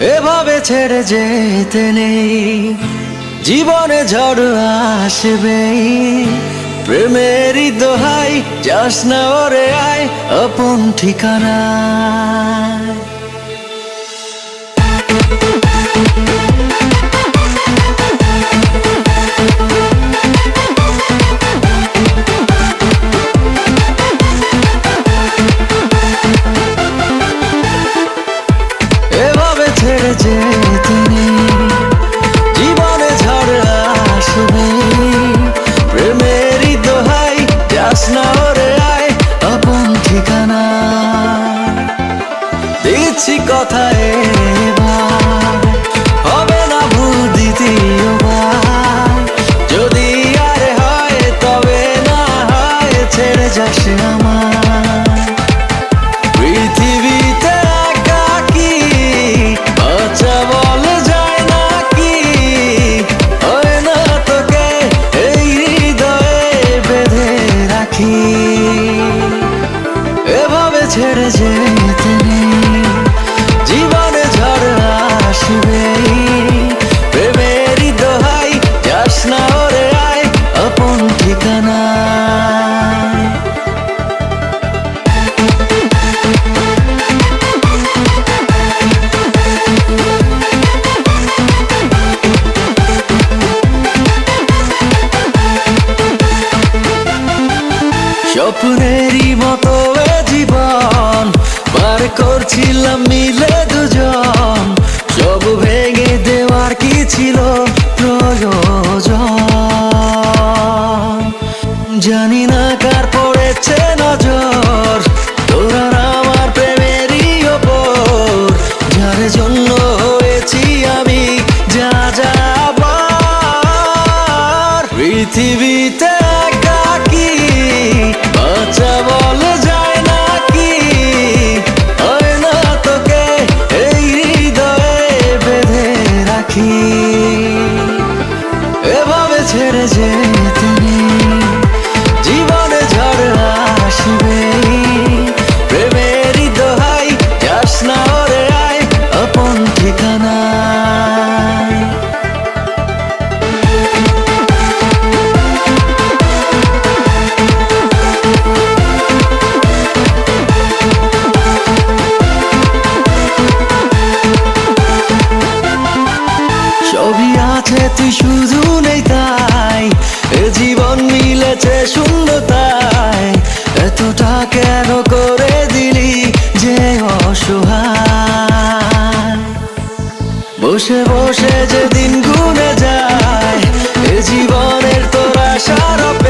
এভাবে ছেড়ে যেতে নেই। জীবনে ঝড় আসবে। প্রেমেরই দোহাই, যাস না ওরে আয়, আপন ঠিকানা যেতে নেই জীবনে ঝড় আসবে। প্রেমেরই দোহাই যাস না ওরে আয় আপন ঠিকানা। কথা ছেড়ে যেতে নেই। জীবনে ঝড় আসবে। প্রেমেরই দোহাই, যাস না ওরে আয়, আপন ঠিকানা। স্বপ্নেরই মতো জীবন। পার করছিলাম মিলে দুজন। সব ভেঙে দেওয়ার কি ছিল প্রয়োজন? জানি না কার পড়েছে নজর। তোরা আমার প্রেমেরই ওপর। যার জন্য হয়েছি আমি যা যাবার পৃথিবীতে একাকি, বাঁচা বলে যায় ছেড়ে যেতে নেই। জীবনে ঝড় আসবে। প্রেমেরই দোহাই, যাস না ওরে আয়, আপন আছে, তুই শুধু নেই তাই কেন করে দিলি যে অসহায়? বসে বসে যে দিন গুনে যায়, এ জীবনের তোরা সারা